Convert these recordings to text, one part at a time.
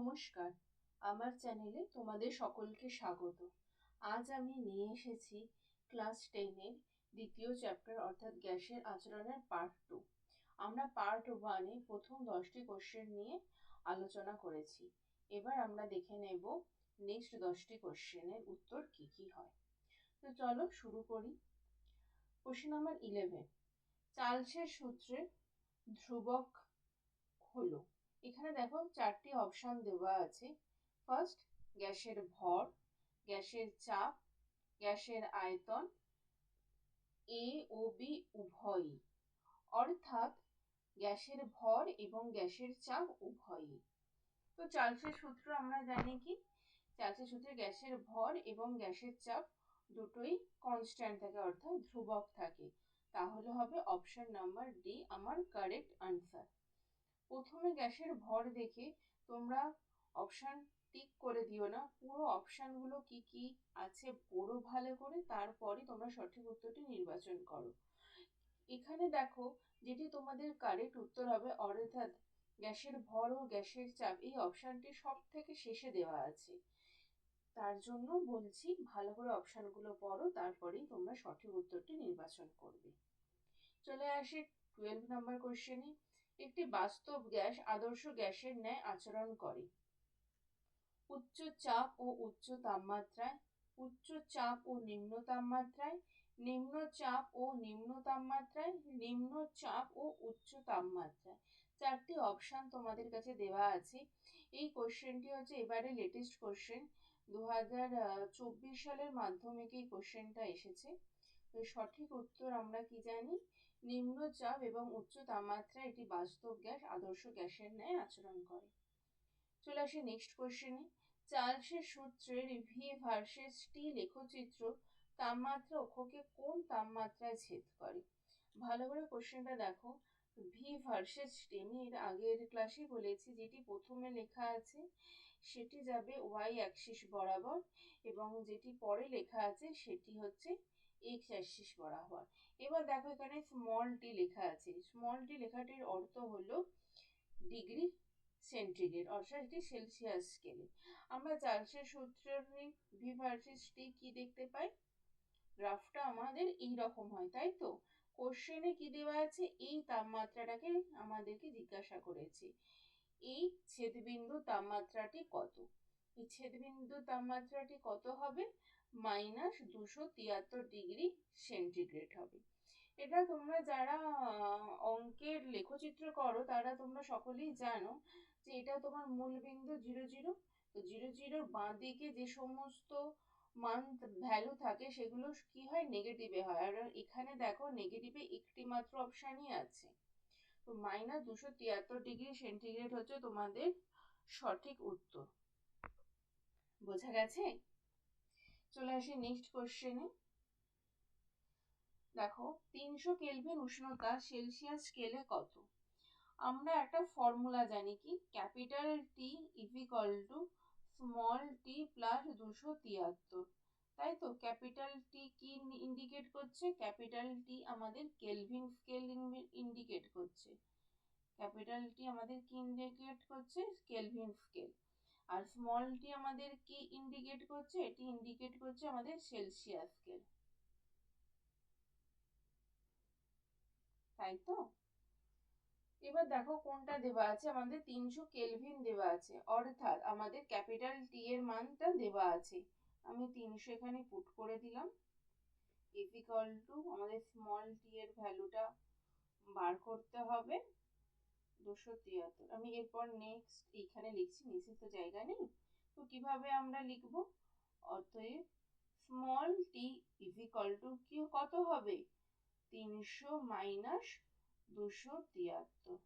নমস্কার। আমার চ্যানেলে তোমাদের সকলকে স্বাগত। আজ আমি নিয়ে এসেছি ক্লাস টেনের দ্বিতীয় চ্যাপ্টার অর্থাৎ গ্যাসের আচরণের পার্ট টু। আমরা পার্ট ওয়ানে প্রথম দশটি কোশ্চেন নিয়ে আলোচনা করেছি। এবার আমরা দেখে নেব নেক্সট দশটি কোশ্চেনের উত্তর কি কি হয়। তো চলো শুরু করি। কোশ্চেন নাম্বার ইলেভেন, চার্লসের সূত্রে ধ্রুবক হলো। এখানে দেখো চারটি অপশান দেওয়া আছে। ফার্স্ট গ্যাসের ভর, গ্যাসের চাপ, গ্যাসের আয়তন এ ও বি উভয়ই। অর্থাৎ গ্যাসের ভর এবং গ্যাসের চাপ উভয়ই। তো চার্লসের সূত্র আমরা জানি কি? চার্লসের সূত্রে গ্যাসের ভর এবং গ্যাসের চাপ দুটোই কনস্ট্যান্ট থাকে, অর্থাৎ ধ্রুবক থাকে। তাহলে হবে অপশন নাম্বার ডি আমার কারেক্ট আনসার প্রথমে গ্যাসের ভর দেখে তোমরা অপশান টিক করে দিও না। পুরো অপশানগুলো কি কি আছে পড়ো ভালো করে তারপরে তোমরা সঠিক উত্তরটি নির্বাচন করো। এখানে দেখো যেটি তোমাদের কারেক্ট উত্তর হবে, অর্থাৎ গ্যাসের ভর ও গ্যাসের চাপ এই অপশানটি সব থেকে শেষে দেওয়া আছে। তার জন্য বলছি ভালো করে অপশানগুলো পড়ো, তারপরেই তোমরা সঠিক উত্তরটি নির্বাচন করবে। চলে আসি টুয়েলভ নাম্বার কোশ্চেনে একটি বাস্তব গ্যাস আদর্শ গ্যাসের ন্যায় আচরণ করে। উচ্চ চাপ ও উচ্চ তাপমাত্রায়, উচ্চ চাপ ও নিম্ন তাপমাত্রায়, নিম্ন চাপ ও নিম্ন তাপমাত্রায়, নিম্ন চাপ ও উচ্চ তাপমাত্রায়। চারটি অপশান তোমাদের কাছে দেওয়া আছে। এই কোশ্চেনটি হচ্ছে এবারে লেটেস্ট কোশ্চেন দু চব্বিশ সালের মাধ্যমিকে এই কোশ্চেনটা এসেছে। সঠিক উত্তর আমরা কি জানি? নিম্ন চাপ এবং উচ্চ তাপমাত্রায় এটি বাস্তব গ্যাস, আদর্শ গ্যাসের ন্যায় আচরণ করে। চলে আসি নেক্সট কোশ্চেনে চার্লসের সূত্রের ভি ভার্সেস টি লেখচিত্র তাপমাত্রা অক্ষকে কোন তাপমাত্রায় ছেদ করে? ভালো করে কোশ্চেনটা দেখো। ভি ভার্সেস টি আমি এর আগের ক্লাসে বলেছি যেটি প্রথমে লেখা আছে, সেটি যাবে ওয়াই অ্যাক্সিস বরাবর এবং যেটি পরে লেখা আছে সেটি হচ্ছে এক্স অ্যাক্সিস হয় এবার দেখো এখানে স্মল টি লেখা আছে। স্মল টি লেখাটির অর্থ হলো ডিগ্রি সেন্টিগ্রেড অর্থাৎ এটি সেলসিয়াস স্কেলে আমরা চার্লসের সূত্রের ভি ভার্সেস কি দেখতে পাই? গ্রাফটা আমাদের এই রকম হয়, তাই তো? কোশ্চেনে কি দেওয়া আছে? এই তাপমাত্রাটাকে আমাদেরকে জিজ্ঞাসা করেছে। এই ছেদবিন্দু তাপমাত্রাটি কত? এই ছেদবিন্দু তাপমাত্রাটি কত হবে? মাইনাস দুশো তিয়াত্তর ডিগ্রি সেন্টিগ্রেড হবে। এটা তোমরা যারা অঙ্কের লেখচিত্র করো, তারা তোমরা সকলেই জানো যে এটা তোমার মূল বিন্দু জিরো জিরো। তো জিরো জিরোর বাঁ দিকে যে সমস্ত মান ভ্যালু থাকে, সেগুলো কি হয়? নেগেটিভে হয়। আর এখানে দেখো নেগেটিভে একটি মাত্র অপশানই আছে। তো মাইনাস দুশো তিয়াত্তর ডিগ্রি সেন্টিগ্রেড হচ্ছে তোমাদের সঠিক উত্তর। বোঝা গেছে? চলে আসি নেক্সট কোশ্চেনে দেখো, তিনশো কেলভিন উষ্ণতা সেলসিয়াস স্কেলে কত? আমরা একটা ফর্মুলা জানি কি? Capital T equal to small T plus দুশো তিয়াত্তর। তাই তো? ক্যাপিটাল টি কি ইন্ডিকেট করছে? ক্যাপিটাল টি আমাদের কেলভিন স্কেল ইন্ডিকেট করছে। ক্যাপিটাল টি আমাদের কি ইন্ডিকেট করছে? কেলভিন স্কেল আর স্মল টি আমাদের কি ইন্ডিকেট করছে? এটি ইন্ডিকেট করছে আমাদের সেলসিয়াস স্কেল তাই তো? এবার দেখো কোনটা দেওয়া আছে? আমাদের তিনশো কেলভিন দেওয়া আছে। অর্থাৎ আমাদের ক্যাপিটাল টি এর মানটা দেওয়া আছে। আমি তিনশো এখানে পুট করে দিলাম। ইফিকাল টু আমাদের স্মল টি এর ভ্যালুটা বার করতে হবে। দুশো তিয়াত্তর। আমি এরপর নেক্সট এইখানে লিখছি, নিচে তো জায়গা নেই। তো কীভাবে আমরা লিখব? অতএব স্মল টি ইফিকাল টু কি, কত হবে? তিনশো মাইনাস দুশো তিয়াত্তর।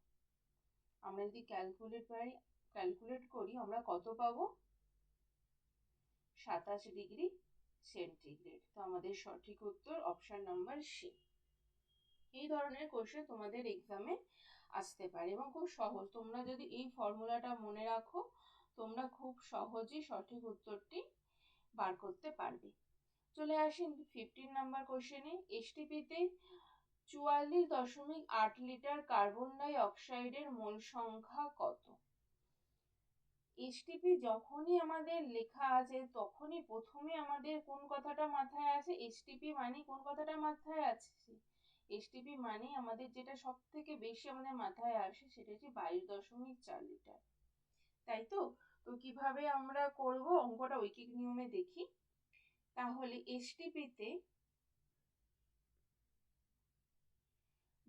আমরা যদি ক্যালকুলেট পারি ক্যালকুলেট করি, আমরা কত পাবো? সাতাশ ডিগ্রি সেন্টিগ্রেড তো আমাদের সঠিক উত্তর অপশন নাম্বার সি এই ধরনের কোশ্চেন তোমাদের এক্সামে আসতে পারে এবং খুব সহজ। তোমরা যদি এই ফর্মুলাটা মনে রাখো, তোমরা খুব সহজেই সঠিক উত্তরটি বার করতে পারবে। চলে আসি ফিফটিন নাম্বার কোশ্চেনে এসটিপিতে চুয়াল্লিশ দশমিক আট লিটার কার্বন ডাই অক্সাইডের মোল সংখ্যা কত? এসটিপি যখনই আমাদের লেখা আছে, তখনই প্রথমে আমাদের কোন কথাটা মাথায় আসে এসটিপি মানে কোন কথাটা মাথায় আছে? এসটিপি মানে আমাদের যেটা সব থেকে বেশি আমাদের মাথায় আসে সেটা হচ্ছে বাইশ দশমিক চার লিটার তাই তো? তো কীভাবে আমরা করব? অঙ্কটা ঐকিক নিয়মে দেখি। তাহলে এসটিপিতে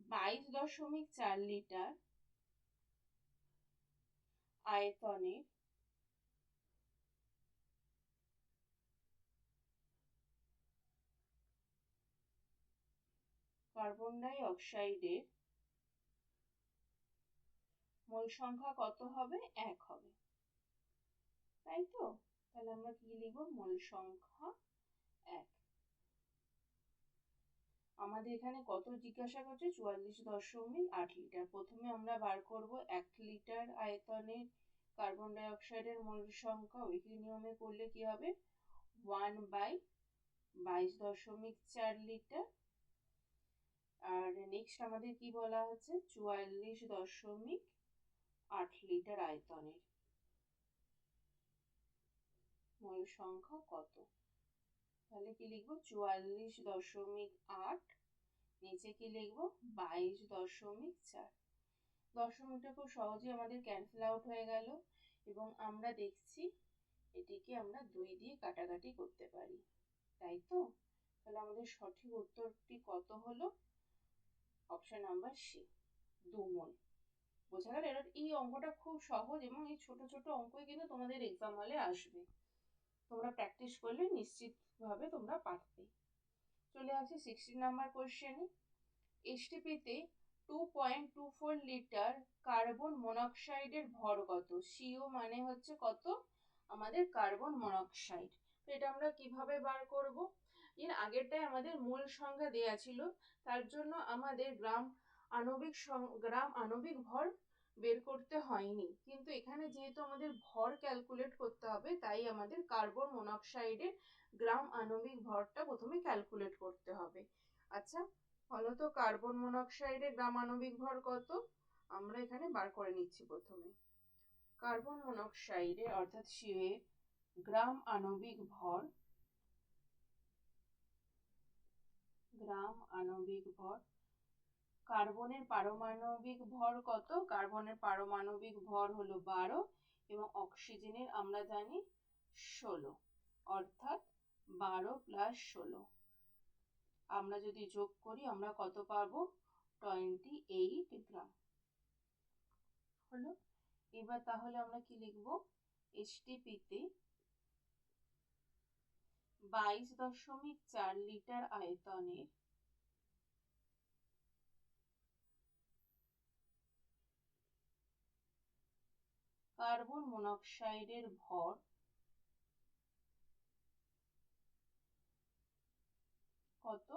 বাইশ দশমিক চার লিটার আয়তনের কার্বন ডাই অক্সাইডের মোল সংখ্যা কত হবে? এক হবে। তাই তো? তাহলে আমরা কি লিখব? মোল সংখ্যা এক। আমাদের এখানে কত জিজ্ঞাসা করছে? চুয়াল্লিশ দশমিক আট লিটার। প্রথমে আমরা বার করব এক লিটার আয়তনের কার্বন ডাই অক্সাইডের মোল সংখ্যা। ঐকিক নিয়মে করলে কি হবে? ওয়ান বাই বাইশ দশমিক চার লিটার আর নেক্সট আমাদের কি বলা হচ্ছে চুয়াল্লিশ দশমিক আট লিটার আয়তনের। মোল সংখ্যা কত? তাহলে কি লিখব? চুয়াল্লিশ দশমিক আট, নিচে কি লিখব? বাইশ দশমিক চার। দশমিকটা খুব সহজেই আমাদের ক্যান্সেল আউট হয়ে গেল এবং আমরা দেখছি এটিকে আমরা দুই দিয়ে কাটাকাটি করতে পারি। তাই তো? তাহলে আমাদের সঠিক উত্তরটি কত হলো? অপশন নাম্বার সি দু মোল। বোঝা গেল এবার এই অঙ্কটা খুব সহজ এবং এই ছোট ছোট অঙ্কই কিন্তু তোমাদের এক্সাম হলে আসবে। তোমরা প্র্যাকটিস করলে নিশ্চিতভাবে তোমরা পারবে। চলে আসি সিক্সটিন নাম্বার কোয়েশ্চেনে এসটিপিতে two point two four litre carbon মনোক্সাইডের ভর কত? সিও মানে হচ্ছে কত? আমাদের কার্বন মনোক্সাইড তো এটা আমরা কীভাবে বার করব? এর আগেরটায় আমাদের মূল সংখ্যা দেয়া ছিল। তার জন্য আমাদের গ্রাম আণবিক গ্রাম আণবিক ভর বের করতে হয়নি। কিন্তু এখানে যেহেতু আমাদের ভর ক্যালকুলেট করতে হবে, তাই আমাদের কার্বন মনোক্সাইডের গ্রাম আণবিক ভরটা প্রথমে ক্যালকুলেট করতে হবে। আচ্ছা ফলত কার্বন মনোক্সাইডের গ্রাম আণবিক ভর কত? আমরা এখানে বার করে নিচ্ছি প্রথমে। কার্বন মনোক্সাইডের অর্থাৎ শিবের গ্রাম আণবিক ভর গ্রাম আণবিক ভর। কার্বনের পারমাণবিক ভর কত? কার্বনের পারমাণবিক ভর হলো বারো এবং অক্সিজেনের আমরা জানি ষোলো। অর্থাৎ বারো প্লাস ষোলো। আমরা যদি যোগ করি, আমরা কত পাবো? Twenty eight gram. হলো? এবার তাহলে আমরা কি লিখব? এসটিপিতে বাইশ দশমিক চার লিটার আয়তনের। কার্বন মনোক্সাইডের ভর কত?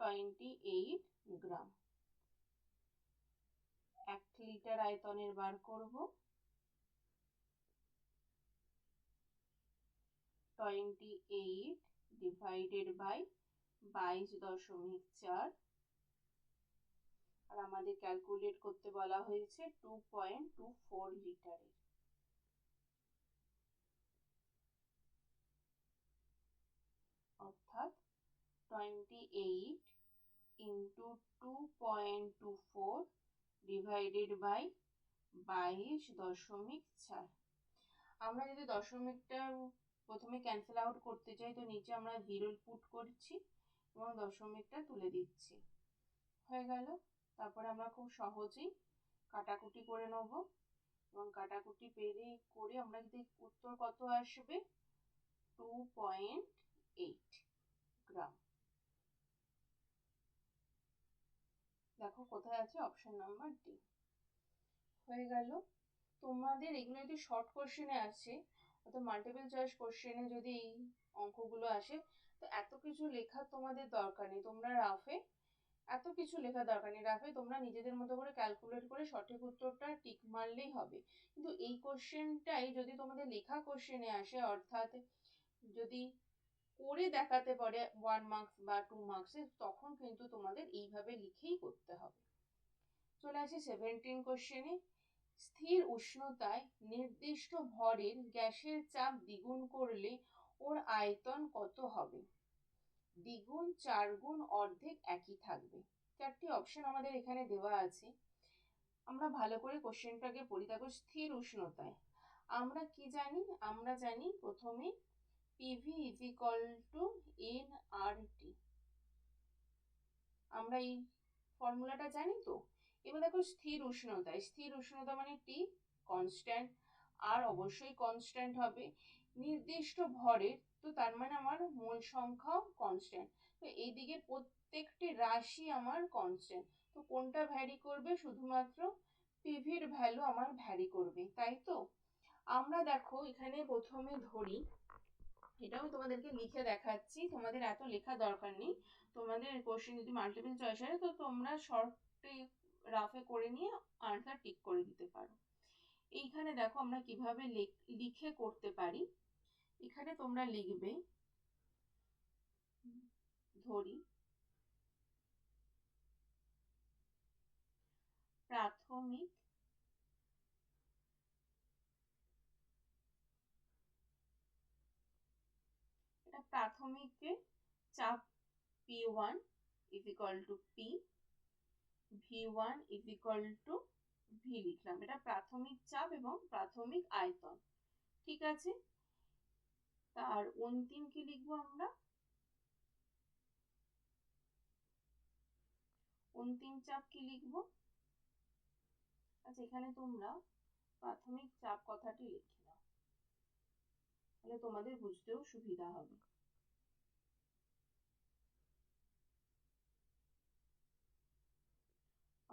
Twenty eight gram. এক লিটার আয়তনের বার করব। টোয়েন্টি এইট ডিভাইডেড বাই বাইশ দশমিক চার। আর আমাদের ক্যালকুলেট করতে বলা হয়েছে টু পয়েন্ট টু ফোর লিটারের অর্থাৎ twenty eight into two point two four divided by বাইশ দশমিক চার। আমরা যদি দশমিকটা প্রথমে ক্যান্সেল আউট করতে চাই, তো নিচে আমরা জিরো পুট করছি এবং দশমিকটা তুলে দিচ্ছি। হয়ে গেল। তারপরে আমরা খুব সহজেই কাটাকুটি করে নেব এবং কাটাকুটি পেরে করে আমরা যদি উত্তর কত আসবে? Two point eight gram. দেখো কোথায় আছে অপশন নাম্বার ডি হয়ে গেল। তোমাদের এগুলো যদি শর্ট কোশ্চেনে আসে অর্থাৎ মাল্টিপল চয়েস কোশ্চেনে যদি এই অঙ্কগুলো আসে, তো এত কিছু লেখার তোমাদের দরকার নেই। তোমরা রাফে এত কিছু লেখা দরকার নেই। রাফে তোমরা নিজেদের মতো করে ক্যালকুলেট করে সঠিক উত্তরটা টিক মারলেই হবে। কিন্তু এই কোশ্চেনটাই যদি তোমাদের লেখা কোশ্চেনে আসে, অর্থাৎ যদি করে দেখাতে পারে ওয়ান মার্কস বা টু মার্কসে তখন কিন্তু তোমাদের এইভাবে লিখেই করতে হবে। চলে আসি সেভেন্টিন কোশ্চেনে স্থির উষ্ণতায় নির্দিষ্ট ভরের গ্যাসের চাপ দ্বিগুণ করলে ওর আয়তন কত হবে? দ্বিগুণ চার গুণ অর্ধেক একই থাকবে। চারটি অপশন আমাদের এখানে দেওয়া আছে। আমরা ভালো করে কোশ্চেনটাকে পড়ি। দেখো, স্থির উষ্ণতায়। আমরা কি জানি? আমরা জানি প্রথমে PV is equal to N R T আমরা এই ফর্মুলাটা জানি তো? এবার দেখো স্থির উষ্ণতায় স্থির উষ্ণতা মানে টি কনস্ট্যান্ট আর অবশ্যই কনস্ট্যান্ট হবে। নির্দিষ্ট ভরের, তো তার মানে আমার মোল সংখ্যাও কনস্ট্যান্ট তো এইদিকে প্রত্যেকটি রাশি আমার কনস্ট্যান্ট তো কোনটা ভ্যারি করবে? শুধুমাত্র পিভির ভ্যালু আমার ভ্যারি করবে, তাই তো? আমরা দেখো এখানে প্রথমে ধরি এটাও তোমাদেরকে লিখে দেখাচ্ছি। তোমাদের এত লেখা দরকার নেই। তোমাদের কোশ্চেন যদি মাল্টিপল চয়েস হয়, তো তোমরা শর্টে রাফে করে নিয়ে আনসার টিক করে দিতে পারো। এইখানে দেখো আমরা কীভাবে লিখে করতে পারি। এখানে তোমরা লিখবে, ধরি, প্রাথমিক এটা প্রাথমিকে চাপ P one is equal to P V one is equal to V লিখলাম। এটা প্রাথমিক চাপ এবং প্রাথমিক আয়তন। ঠিক আছে? তার অন্তিম কি লিখব আমরা? অন্তিম চাপ কি লিখব? আচ্ছা এখানে তোমরা প্রাথমিক চাপ কথাটি লিখে তাহলে তোমাদের বুঝতেও সুবিধা হবে।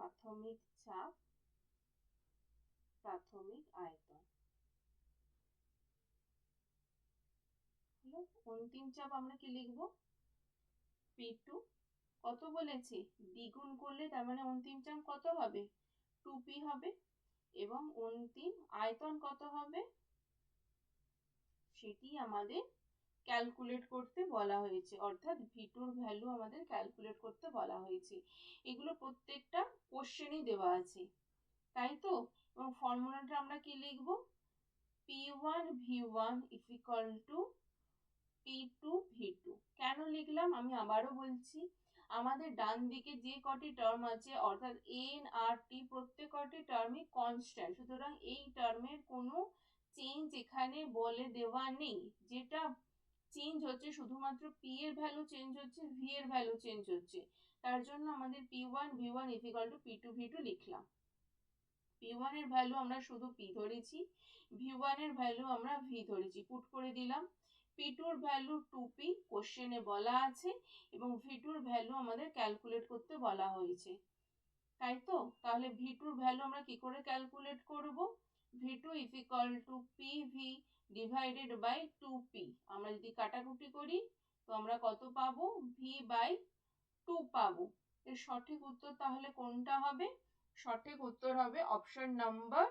প্রাথমিক চাপ, প্রাথমিক আয়তন। অন্তিম চাপ আমরা কি লিখব? পি টু কত বলেছে? দ্বিগুণ করলে তার মানে অন্তিম চাপ কত হবে? টু পি হবে। এবং অন্তিম আয়তন কত হবে? সেটি আমাদের ক্যালকুলেট করতে বলা হয়েছে। অর্থাৎ ভিটুর ভ্যালু আমাদের ক্যালকুলেট করতে বলা হয়েছে। এগুলো প্রত্যেকটা কোশ্চেনই দেওয়া আছে। তাই তো? এবং ফর্মুলাটা আমরা কি লিখব? P one V one equal to P two V two কেন লিখলাম? আমি আবারও বলছি, আমাদের ডান দিকে যে কটি টার্ম আছে, অর্থাৎ এন আর টি প্রত্যেক কটি টার্মই কনস্ট্যান্ট সুতরাং এই টার্মের কোনো চেঞ্জ এখানে বলে দেওয়া নেই। যেটা চেঞ্জ হচ্ছে, শুধুমাত্র পি এর ভ্যালু চেঞ্জ হচ্ছে ভি এর ভ্যালু চেঞ্জ হচ্ছে। তার জন্য আমাদের P one V one equal to P two V two লিখলাম। পি ওয়ানের ভ্যালু আমরা শুধু পি ধরেছি ভি ওয়ানের ভ্যালু আমরা ভি ধরেছি পুট করে দিলাম। পি টুর ভ্যালু টু পি কোশ্চেনে বলা আছে, এবং ভি টুর ভ্যালু আমাদের ক্যালকুলেট করতে বলা হয়েছে। তাই তো? তাহলে ভি টুর ভ্যালু আমরা কি করে ক্যালকুলেট করব? V two is two P V divided by two P আমরা যদি কাটাকুটি করি, তো আমরা কত পাবো? ভি বাই টু পাবো। এর সঠিক উত্তর তাহলে কোনটা হবে? সঠিক উত্তর হবে অপশন নাম্বার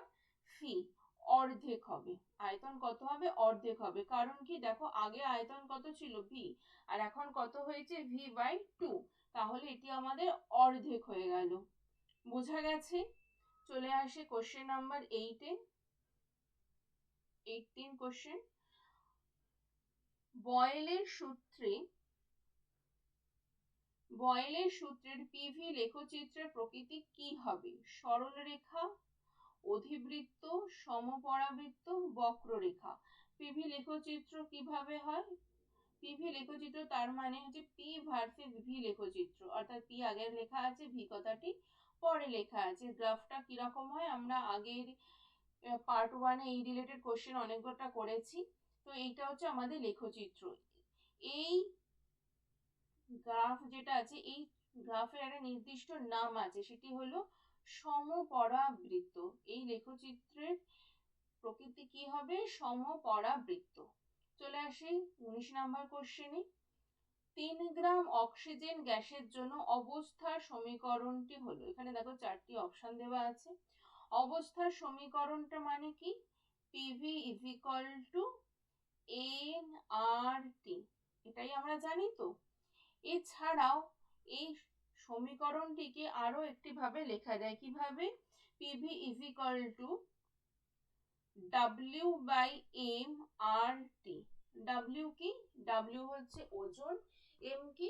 সি অর্ধেক হবে। আয়তন কত হবে? অর্ধেক হবে। কারণ কি? দেখো, আগে আয়তন কত ছিল? ভি আর এখন কত হয়েছে? ভি বাই টু তাহলে এটি আমাদের অর্ধেক হয়ে গেল। বোঝা গেছে? চলে আসে কোশ্চেন নাম্বার এইটে এইটিন কোশ্চেন বয়েলের সূত্রে বয়েলের সূত্রের পিভি লেখচিত্রের প্রকৃতি কি হবে? সরল রেখা অধিবৃত্ত, সমপরাবৃত্ত, বক্ররেখা। পিভি লেখচিত্র কীভাবে হয়? পিভি লেখচিত্র তার মানে হচ্ছে পি ভার্সেস ভি লেখচিত্র। অর্থাৎ পি আগের লেখা আছে ভি কথাটি পরে লেখা আছে। গ্রাফটা কীরকম হয়? আমরা আগের পার্ট ওয়ানে এই রিলেটেড কোশ্চেন অনেকটা করেছি। তো এইটা হচ্ছে আমাদের লেখচিত্র। এই গ্রাফ যেটা আছে, এই গ্রাফের একটা নির্দিষ্ট নাম আছে, সেটি হলো সমপরাবৃত্ত। এই লেখচিত্রের প্রকৃতি কি হবে? সমপরাবৃত্ত। চলে আসি উনিশ নাম্বার কোশ্চেনে তিন গ্রাম অক্সিজেন গ্যাসের জন্য অবস্থার সমীকরণটি হলো, এখানে দেখো চারটি অপশন দেওয়া আছে। অবস্থার সমীকরণটা মানে কি? PV is equal to N R T এটাই আমরা জানি তো? এছাড়াও এই সমীকরণটিকে আরও একটি ভাবে লেখা যায়। কীভাবে? PV is equal to W by M R T W কি? ডাব্লিউ হচ্ছে ওজন এম কি?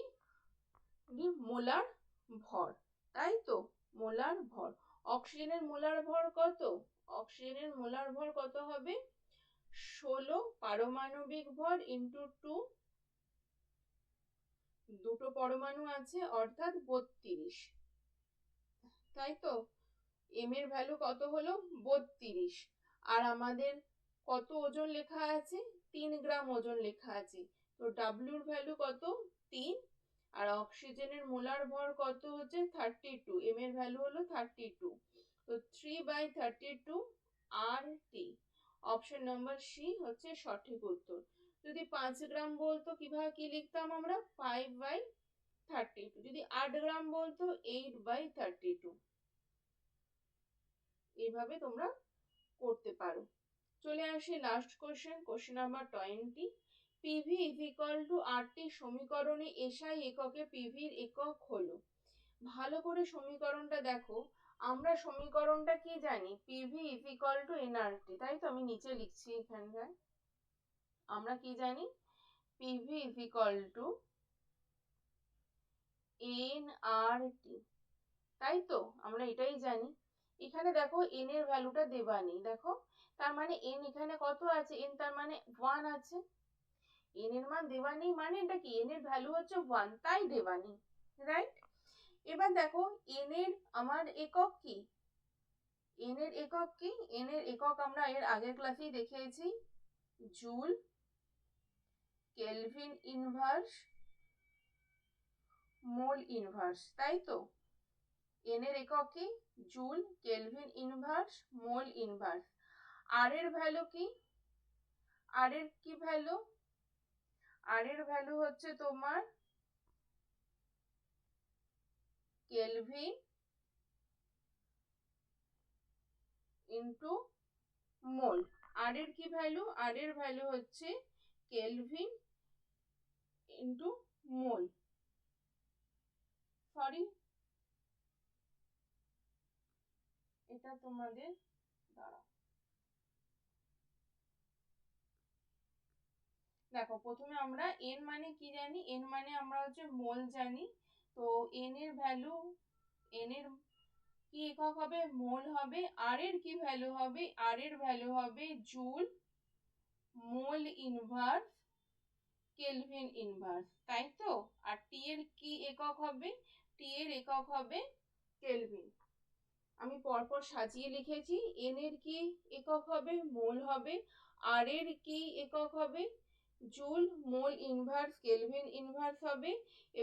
মোলার ভর। তাই তো? মোলার ভর। অক্সিজেনের মোলার ভর কত? অক্সিজেনের মোলার ভর কত হবে? ষোলো পারমাণবিক ভর ইন্টু টু দুটো পরমাণু আছে, অর্থাৎ বত্রিশ। তাই তো? এম এর ভ্যালু কত হলো? বত্রিশ। আর আমাদের কত ওজন লেখা আছে? তিন গ্রাম ওজন লেখা আছে। তো ডাব্লিউর ভ্যালু কত? তিন। আর অক্সিজেনের মোলার ভর কত হচ্ছে? থার্টি টু এম এর ভ্যালু হলো থার্টি টু তো three by thirty two R T option number C হচ্ছে সঠিক উত্তর। যদি পাঁচ গ্রাম বলতো কীভাবে কি লিখতাম আমরা? ফাইভ বাই থার্টি টু যদি আট গ্রাম বলতো এইট বাই থার্টি টু এইভাবে তোমরা করতে পারো। চলে আসি last question question number twenty PV is equal to আটটি সমীকরণে এসআই এককে পিভির একক হলো। ভালো করে সমীকরণটা দেখো। আমরা সমীকরণটা কি জানি? PV is equal to NRT তাই তো আমি নিচে লিখছি এখানটায়। আমরা কি জানি? PV is equal to N R T তাই তো? আমরা এটাই জানি। এখানে দেখো এন এর ভ্যালুটা দেওয়া নেই, দেখো? তার মানে এন এখানে কত আছে? এন তার মানে ওয়ান আছে। এন এর মান দেওয়া নেই মানে এটা কি? এন এর ভ্যালু হচ্ছে ওয়ান তাই দেওয়া নেই রাইট এবার দেখো এন এর আমার একক কি? এন এর একক কি? এন এর একক আমরা এর আগের ক্লাসেই দেখিয়েছি। Joule kelvin inverse mole inverse তাই তো? এন এর একক কি? Joule kelvin inverse mole inverse R এর ভ্যালু কি? আর এর কি ভ্যালু আর এর ভ্যালু হচ্ছে তোমার কেলভিন ইন্টু মোল আর এর কি ভ্যালু আর এর ভ্যালু হচ্ছে কেলভিন ইন্টু মোল সরি এটা তোমাদের দেখো প্রথমে আমরা এন মানে কি জানি? এন মানে আমরা হচ্ছে মোল জানি। তো এন এর ভ্যালু এন এর কি একক হবে? মোল হবে। আর এর কি ভ্যালু হবে? আর এর ভ্যালু হবে joule mole inverse kelvin inverse তাই তো? আর টি এর কি একক হবে? টি এর একক হবে কেলভিন আমি পরপর সাজিয়ে লিখেছি এন এর কি একক হবে? মোল হবে। আর এর কি একক হবে? Joule, mole inverse kelvin inverse হবে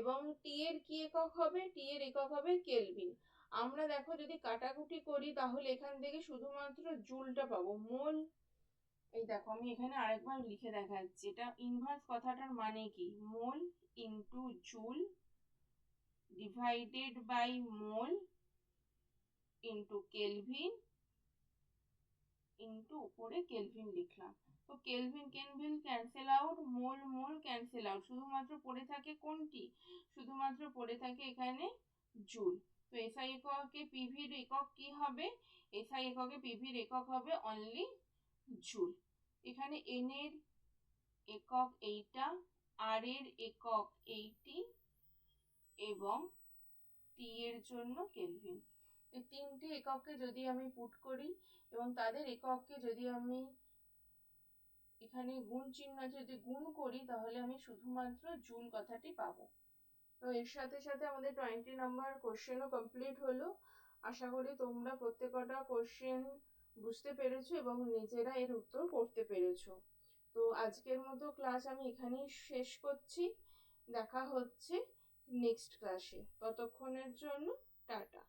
এবং টি এর কি একক হবে? টি এর একক হবে কেলভিন। আমরা দেখো যদি কাটাকুটি করি তাহলে এখান থেকে শুধুমাত্র জুলটা পাবো। মোল, এই দেখো আমি এখানে আরেকবার লিখে দেখাচ্ছি। এটা ইনভার্স কথাটার মানে কি? Mole into joule divided by mole into kelvin into উপরে কেলভিন লিখলাম। তো kelvin kelvin cancel out mole mole cancel out শুধুমাত্র পড়ে থাকে কোনটি? শুধুমাত্র পড়ে থাকে এখানে জুল। তো এসআই এককে পিভির একক কি হবে? এসআই এককে পিভির একক হবে অনলি জুল। এখানে এন এর একক এইটা আর এর একক এইটি এবং টি এর জন্য কেলভিন এই তিনটি একককে যদি আমি পুট করি এবং তাদের একককে যদি আমি এখানে গুণ চিহ্ন যদি গুণ করি, তাহলে আমি শুধুমাত্র জুল কথাটি পাবো। তো এর সাথে সাথে আমাদের টোয়েন্টি নাম্বার কোশ্চেনও কমপ্লিট হলো। আশা করি তোমরা প্রত্যেকটা কোশ্চেন বুঝতে পেরেছ এবং নিজেরা এর উত্তর করতে পেরেছ। তো আজকের মতো ক্লাস আমি এখানেই শেষ করছি। দেখা হচ্ছে নেক্সট ক্লাসে ততক্ষণের জন্য টাটা।